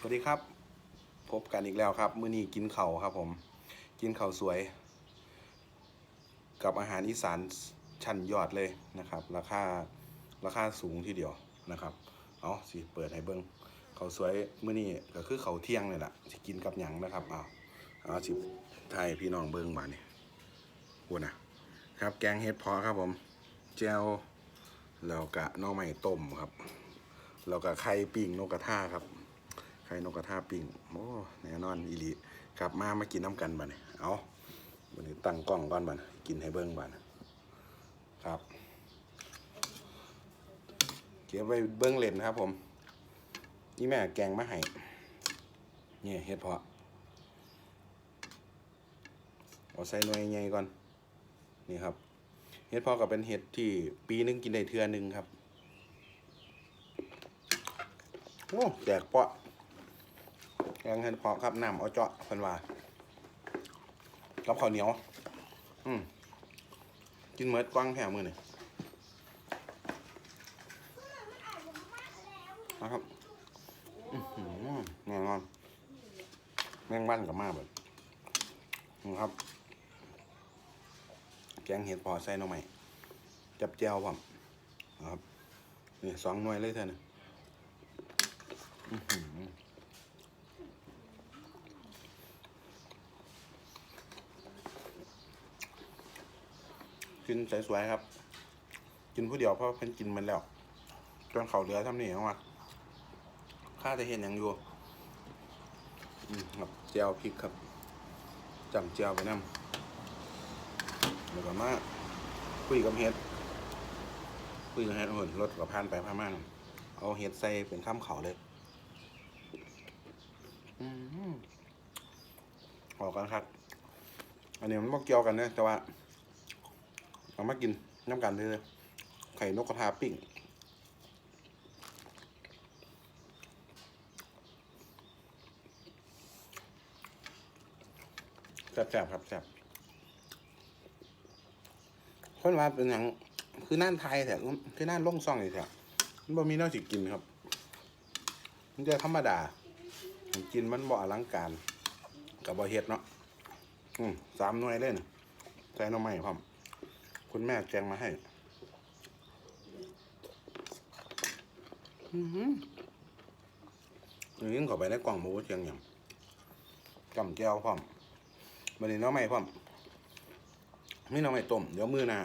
สวัสดีครับ พบกันอีกแล้วครับ มื้อนี้กินเข่าครับผม กินเข่าสวย กับอาหารอีสานชั้นยอดเลยนะครับ ราคาราคาสูงทีเดียวนะครับ เอาสิเปิดให้เบิ้งเข่าสวยมื้อนี้ก็คือเข่าเที่ยงเลยล่ะสิกินกับหยังนะครับเอาเอาสิไทยพี่น้องเบิ้งมานี่พูนะครับ แกงเห็ดพอครับผมแจวแล้วกะน่อไม้ต้มครับแล้วก็ไข่ปิ้งนกกระทาครับ ไข่นกกระทาปิ้งโอ้แน่นอนอีหลีครับมามากินน้ำกันบัดนี้เอาบัดนี้ตั้งกล้องก่อนบัดนี้กินให้เบิ่งบัดนี้ครับเก็บไว้เบิ่งเล่นครับ ผมนี่แม่แกงมาให้นี่เฮ็ดเพาะเอาใส่หน่วยใหญ่ก่อนนี่ครับเฮ็ดเพาะก็เป็นเห็ดที่ปีหนึงกินได้เทื่อหนึงครับโอ้แจกเปาะ งเห็ดเพาะครับน้ำเอาเจาะเพิ่นว่ากับข้าวเหนียว อืมกินเมิดกว้างแถวมือนี่นะครับอื้อหือแน่นอนแมงบ้านกับมาแบบนะครับ แกงเห็ดเพอใส่หน่อไม้จับเจียวผมนะครับนี่สองหน่วยเลยเท่านั้น กินสวยๆครับ กินผู้เดียวเพราะเพิ่นกินมันแล้ว จนเขาเหลือทำนี่ออกมาข้าจะเห็นอย่างอยู่อืมครับเจียวพริกครับจำเจียวไปน้ำแล้วก็มาคุยกับเฮ็ดคุยกับเฮ็ดหุ่นรถกับพานไปพามาเอาเฮ็ดใส่เป็นข้ามเขาเลยอืมออกกันครับ อันนี้มันบอกเกี่ยวกันนะแต่ว่า เอามากินน้ำกันเลยไข่นกกระทาปิ้งแซ่บๆครับแซ่บคนว่าเป็นอย่างคือน่านไทยแต่คือน่านล่งซ่องเลยแถวมันบ่มีแนวสิกินครับ มันจะธรรมดากินมันบ่อลังการกับบ่เฮ็ดเนาะอืมสามหน่วยเล่นใส่หน้ำไม้พร้อม คุณแม่แกงมาให้อือหืออย่างนี้เข้าไปในกล่องหมูเชียงอย่างจำแก้วพร้อมบันนี้น้องใหม่พร้อมไม่น้องใหม่ต้ม เดี๋ยวมื้อหนา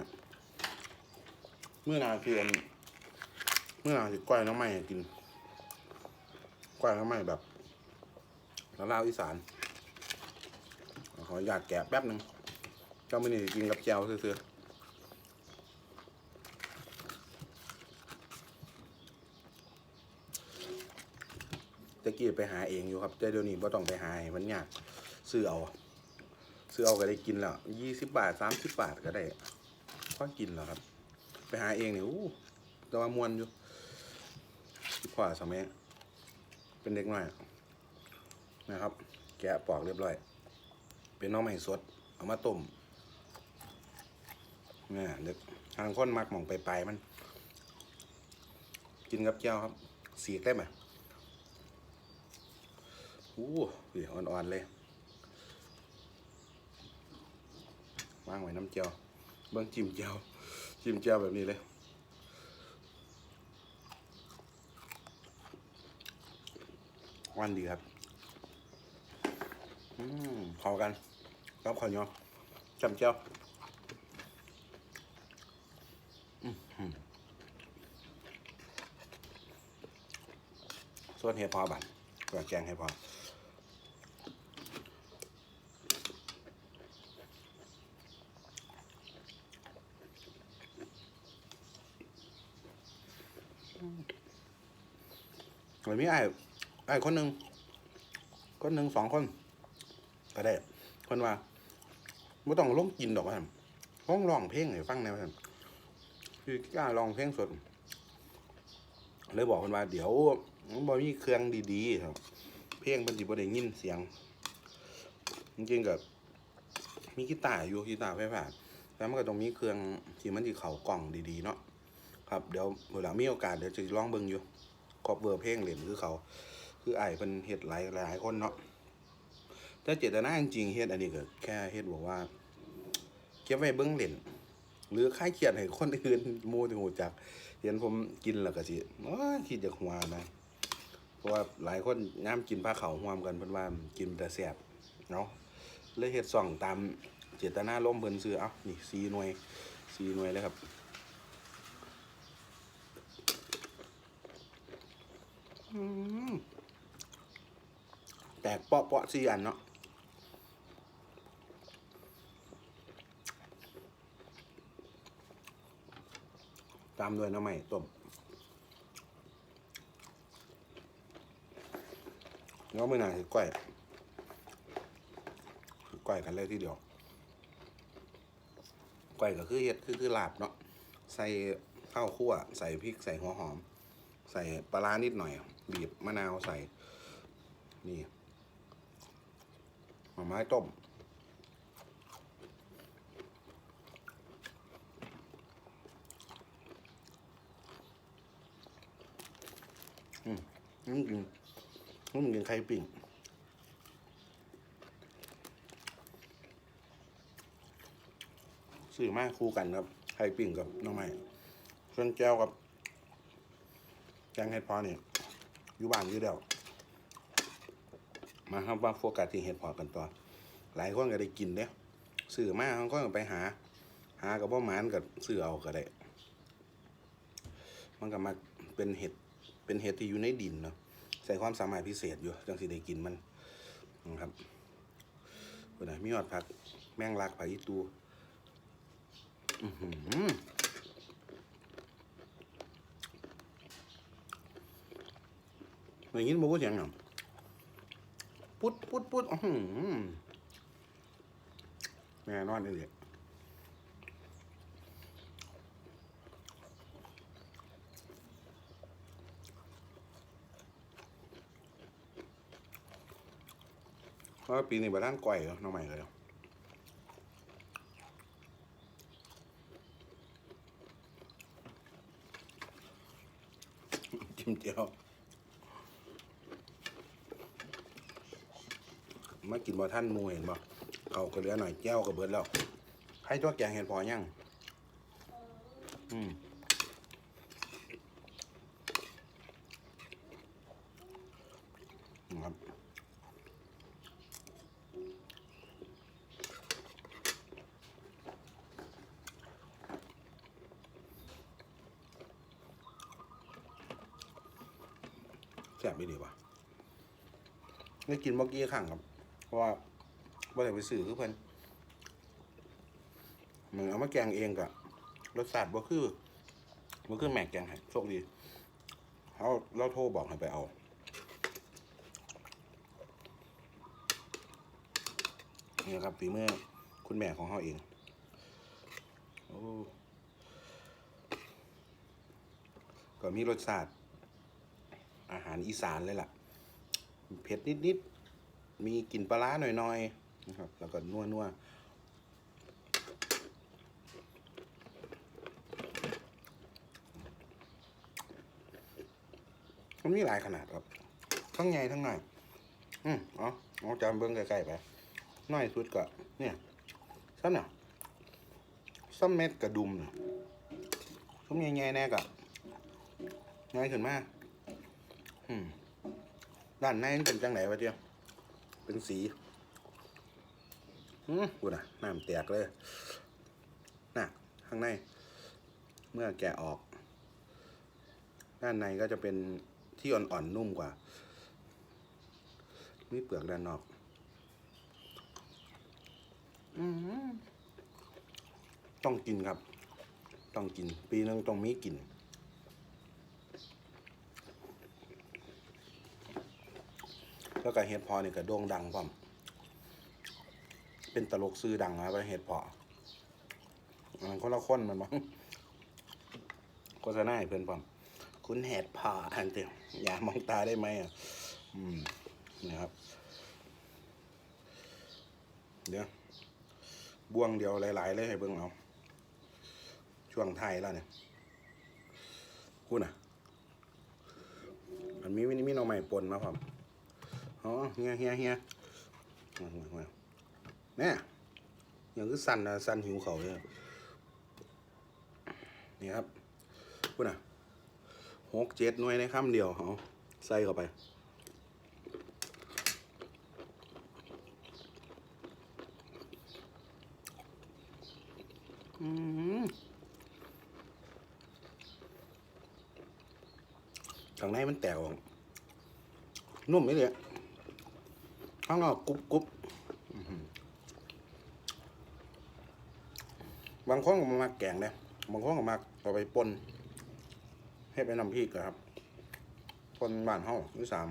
มื้อหนาคืออันมื้อหนาสิก้อยน้องใหม่กินก้อยน้องใหม่แบบลาวอีสาน ขออยากแกะแป๊บหนึ่งเจ้าไม่นี่กินกับแจวซื่อๆ ตะกี้ไปหาเองอยู่ครับแต่เดี๋ยวนี้บ่ต้องไปหาให้มันยากซื้อเอาซื้อเอาก็ได้กินแล้วยี่สิบบาทสามสิบบาทก็ได้พอกินแล้วครับ ไปหาเองเนี่ยอู้แต่ว่ามวนอยู่ที่พ่อสมัยเป็นเด็กน้อยนะครับ แกะปอกเรียบร้อย เป็นน้องใหม่สด เอามาต้มเนี่ยเด็กทางคนมักหมองไปลายๆมัน กินกับแก้วครับสีกได้ไหม อู้หูอ่อนๆเลยวางไว้น้ำเจียวเบิ้งจิ้มเจียวจิ้มเจียวแบบนี้เลยวันดีครับอืมเข้ากันกับข้าวเหนียวจำเจ้าอื้อหือส่วนเห็ดพอบันก็แกงให้พอ วันนี้ไอ้ไอ้คนหนึ่งคนหนึ่งสองคน ก็ได้ คนว่าไม่ต้องลงกินดอกว่าซั่นห้องร้องเพลงให้ฟังแนวท่านคือกล้าร้องเพลงสดเลยบอกคนว่าเดี๋ยวมันบ่มีเครื่องดีๆครับ เพลงมันสิบ่ได้ยินเสียง จริงๆกับมีกีตาร์อยู่กีตาร์ไฟฟ้าแล้วมันก็ต้องมีเครื่องที่มันสิเข้ากล่องดีๆเนาะครับ เดี๋ยวเวลามีโอกาสเดี๋ยวจะลองเบิ่งอยู่ ครอบเวอร์เพลงเล่นคือเขา คือไอ้เป็นเฮ็ดหลายหลายคนเนาะแต่เจตนาจริงเฮ็ดอันนี้ก็แค่เฮ็ดบอกว่าเก็บไว้เบิ่งเล่นหรือคลายเครียดให้คนอื่นมูที่ฮู้จัก เห็นผมกินแล้วก็สิโอ้คิดจากหัวนะเพราะว่าหลายคนย่ามกินผ้าเขาวห่วมกันเพิ่นว่ากินแต่แซ่บเนาะเลยเฮ็ดซ่องตามเจตนาลมเพิ่นซื้อเอ้านี่4หน่วย4หน่วยเลยครับ อืม แตกเปาะเปาะสี่อันเนาะตามด้วยน้ำใหม่ต้มแล้วไม่นานคือก้อยก้อยกันเลยทีเดียวก้อยก็คือเห็ดคือคือลาบเนาะใส่ข้าวคั่ว ใส่พริกใส่หัวหอม ใส่ปลาร้านิดหน่อย บีบมะนาวใส่ นี่หน่อไม้ต้ม อืมนี่มกินนี่มกินไข่ปิ่งสื่อมากคู่กันครับไข่ปิ่งกับน้องไม้ส่วนแก้วกับ แกงเห็ดพอนี่อยู่บ้านอยู่เดียวมาครับว่าโฟกัสที่เห็ดพอกันต่อหลายคนก็ได้กินเนี่ยสื่อมากเขาก็ไปหา หากับพ่อหมานกับสื่อเอาก็ได้มันก็มาเป็นเห็ดเป็นเห็ดที่อยู่ในดินเนาะใส่ความสามารถพิเศษอยู่จังสิได้กินมันนะครับคนไหนมีอดผักแมงลักผักอีตูอือหือ อย่างนี้มันพูดเสียงหน่อยปุ๊ดปุ๊ดปุ๊ดอื้อหือแน่นอนเลยเพราะปีนี้บ้านก่อยน้องใหม่เลยจิ้มเจียว มากินบ่ท่านมูเห็นบ่เขาก็เหลือหน่อยแก้วก็เบิดแล้วใครตัวแกงเห็นพอยังอืมครับแซ่บไม่ดีว่ะได้กินเมื่อกี้ข้างครับ ราะว่าบ่ได้ไปซื้อคือเพิ่นเหมือนเอามาแกงเองกะรสชาติบ่คือบ่คือแม่แกงให้โชคดีเขาเราโทรบอกให้ไปเอานี่ครับฝีมือคุณแม่ของเขาเองโอ้ก็มีรสชาติอาหารอีสานเลยล่ะ เผ็ดนิดๆ มีกลิ่นปลาร้าหน่อยๆนะครับ แล้วก็นัวนัวมันมีหลายขนาดครับ ทั้งใหญ่ทั้งน่อย อืมอ๋อเอาจานเบิ้งใกล้ๆไปน้อยสุดก็ เนี่ยซ้ำเนี่ยซ้ำเม็ดกระดุมเนี่ยซ้ำใหญ่ๆแน่กะง่ายขึ้นมาก อืมด้านในเป็นจังไหนวะเจียว เป็นสีอืมกูน่ะน้ำแตกเลยน่ะข้างใน เมื่อแกะออก ด้านในก็จะเป็นที่อ่อนๆนุ่มกว่ามีเปลือกด้านนอก อืมต้องกินครับ ต้องกิน ปีนึงต้องมีกิน แล้วก็เฮ็ดพอนี่ก็โด่งดังพร้อมเป็นตลกซื้อดังนะไปเฮ็ดพอมันคนละคนมันบ้างโฆษณาให้เพื่อนพร้อมคุณเฮ็ดพออันเดียวอย่ามองตาได้ไหมอะอืมนะครับ เดี๋ยวบ่วงเดียวหลาย ๆ เลยให้เบิ่งเอาช่วงไทยแล้วเนี่ยคุณอะ มันมีมินิมินเอาใหม่ปนมาพร้อม อ๋อเฮียเฮียเฮียมามามาเนี่ยอย่างคือสั่นนะสั่นหิวเขาเลยนี่ครับพูดนะหกเจ็ดหน่วยในคำเดียวเอาใส่เข้าไปอืมข้างในมันแตกออกนุ่มไหมเลย ข้างนอกกรุบกรุบบางคนก็มาแกงเนี่ยบางคนก็มาเอาไปปนให้ไปนำพริกครับปนบ้านห้องที่สาม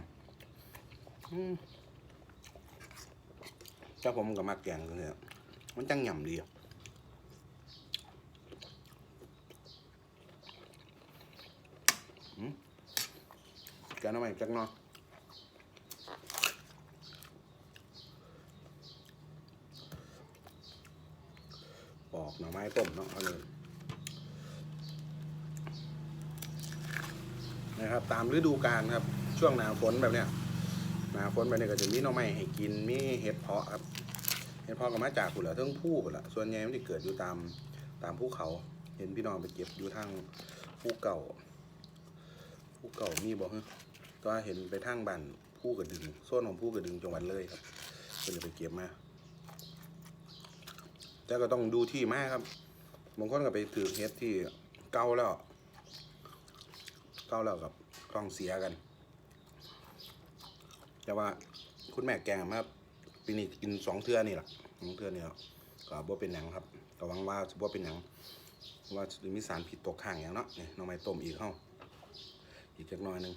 เจ้าผมก็มาแกงกันเนี่ยมันจังหย่ำดีอะแกน้ำใหม่จักน่อ ปอกหน่อไม้ต้มเนาะเอาเลยนะครับ ตามฤดูกาลครับ ช่วงหนาฝนแบบเนี้ยหนาฝนแบบนี้ก็จะมีหน่อไม้ให้กินมีเห็ดเพาะครับเห็ดเพาะก็มาจากผุนละเทั้งผู้ผุนละส่วนใหญ่มันจะเกิดอยู่ตามตามภูเขา เห็นพี่น้องไปเก็บอยู่ทางภูเก่าภูเก่ามีบอกฮะก็เห็นไปทางบ้านผู้กระดึงโซนของผู้กระดึงจังหวัดเลยครับก็เลยไปเก็บมา แต่ก็ต้องดูที่มาครับบางคนก็ไปถือเฮ็ดที่เก่าแล้ว เก่าแล้วกับท้องเสียกัน แต่ว่าคุณแม่แกงมาปีนี้กินสองเทือนี่แหละสองเทือนี่แหละก็บ่เป็นหยังครับก็หวังว่าจะบ่เป็นหยังว่าจะมีสารผิดตกค้างอย่างเนาะนี่น้องไม้ต้มอีกเข้าอีกจักน่อยหนึง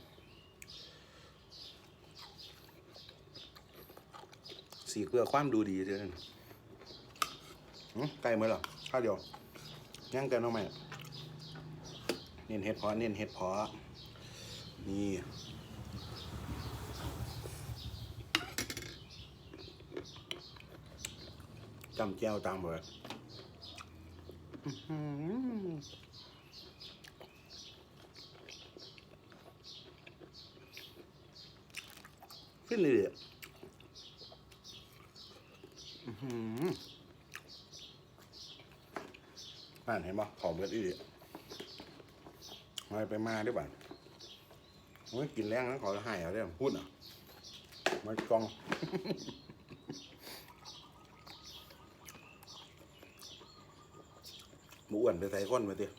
สีเพื่อความดูดีเท่านั้น ไกลไหมหรอข้าวเดียวย่างกันเอาไหมเน้นเห็ดพาะเน้นเห็ดพาะนี่จำแก้วตามเลยอื้อหือฟินเลยอะอืมอ่ นั่นเห็นปะขอเบิดอีกมาไปมาด้วยบ้านโอ้ยกินแรงนะขอหายเอาได้พูดอะมันกองหมูอ้วนไปใส่ก้นมาเตี้ย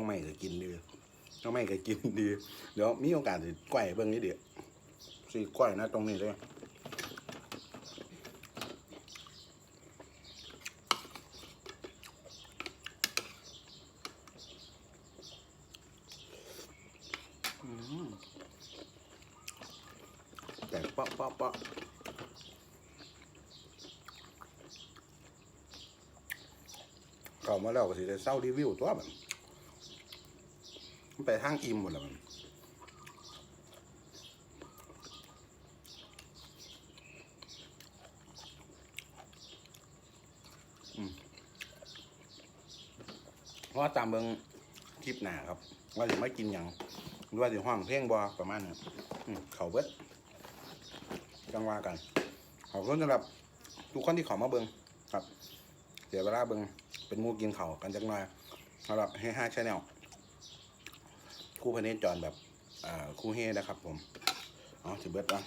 งใหม่ก็กินดี น้องใหม่ก็กินดี เดี๋ยวมีโอกาสสิก้อยเบื้องนี้เดี๋ยวสิก้อยนะตรงนี้เลยแต่ปาะเปาะเปาะเข้ามาแล้วก็สิได้เศร้ารีวิวตัวแบบมัน ไปทางอิ่มหมดแล้วมันเพราะตามเบิงคลิปหนาครับ ว่าจะไม่กินอย่างหรือว่าจะห้องเพลงบอประมาณนี้เขาเบิดจังว่ากันขอบคุณสำหรับทุกคนที่ขอมาเบิงครับเสียเวลาเบิงเป็นมูกินเขากันจังหน่อยสำหรับให้ห้าชแนล คู่พเนจรแบบอ่าคู่เฮนะครับผมเอาถือเบิดอะ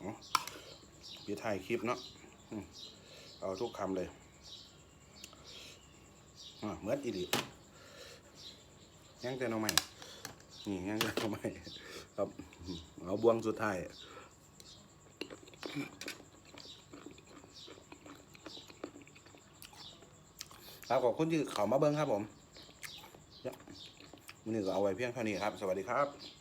เอาพี่ถ่ายคลิปเนาะเอาทุกคำเลยอ่าเมื่ออีดียังแต่น้องใหม่นี่ยังแต่น้องใหม่ครับเอาบวงสุดท้ายครับขอบคุณที่เขามาเบิ้งครับผม วันนี้ก็เอาไว้เพียงเท่านี้ครับ สวัสดีครับ